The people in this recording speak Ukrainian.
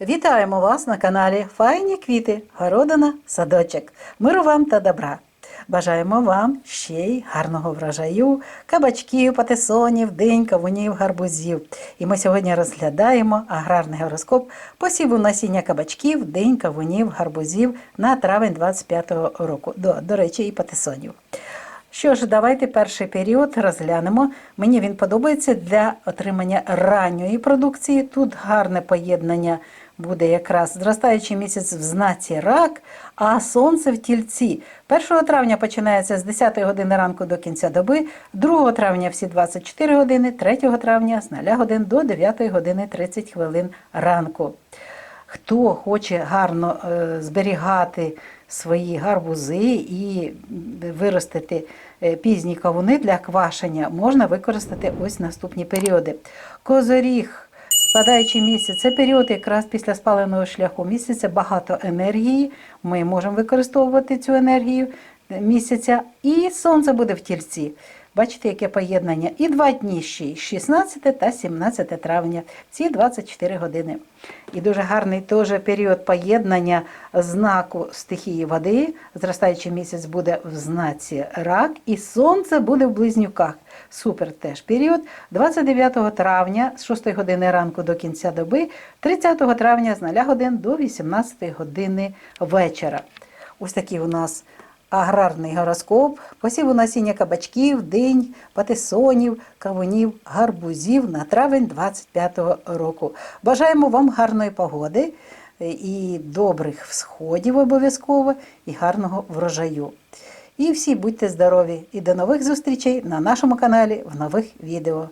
Вітаємо вас на каналі Файні квіти, городина, садочок. Миру вам та добра. Бажаємо вам ще й гарного врожаю, кабачків, патисонів, динь, кавунів, гарбузів. І ми сьогодні розглядаємо аграрний гороскоп посіву насіння кабачків, динь, кавунів, гарбузів на травень 25-го року. До, до речі, і патисонів. Що ж, давайте перший період розглянемо. Мені він подобається для отримання ранньої продукції. Тут гарне поєднання буде якраз зростаючий місяць в знаці рак, а сонце в тільці. 1 травня починається з 10 години ранку до кінця доби, 2 травня всі 24 години, 3 травня з 0 годин до 9 години 30 хвилин ранку. Хто хоче гарно е, зберігати свої гарбузи і виростити е, пізні кавуни для квашення, можна використати ось наступні періоди. Козоріг, спадаючий місяць, це період якраз після спаленого шляху місяця, багато енергії. Ми можемо використовувати цю енергію місяця, і сонце буде в тільці. Бачите, яке поєднання? І два дні ще й 16 та 17 травня, ці 24 години. І дуже гарний теж період поєднання знаку стихії води. Зростаючий місяць буде в знаці рак, і сонце буде в близнюках. Супер теж період. 29 травня з 6 години ранку до кінця доби, 30 травня з 0 годин до 18 години вечора. Ось такі у нас аграрний гороскоп, посіву насіння кабачків, динь, патисонів, кавунів, гарбузів на травень 25-го року. Бажаємо вам гарної погоди е, і добрих всходів обов'язково, і гарного врожаю. І всі будьте здорові! І до нових зустрічей на нашому каналі в нових відео.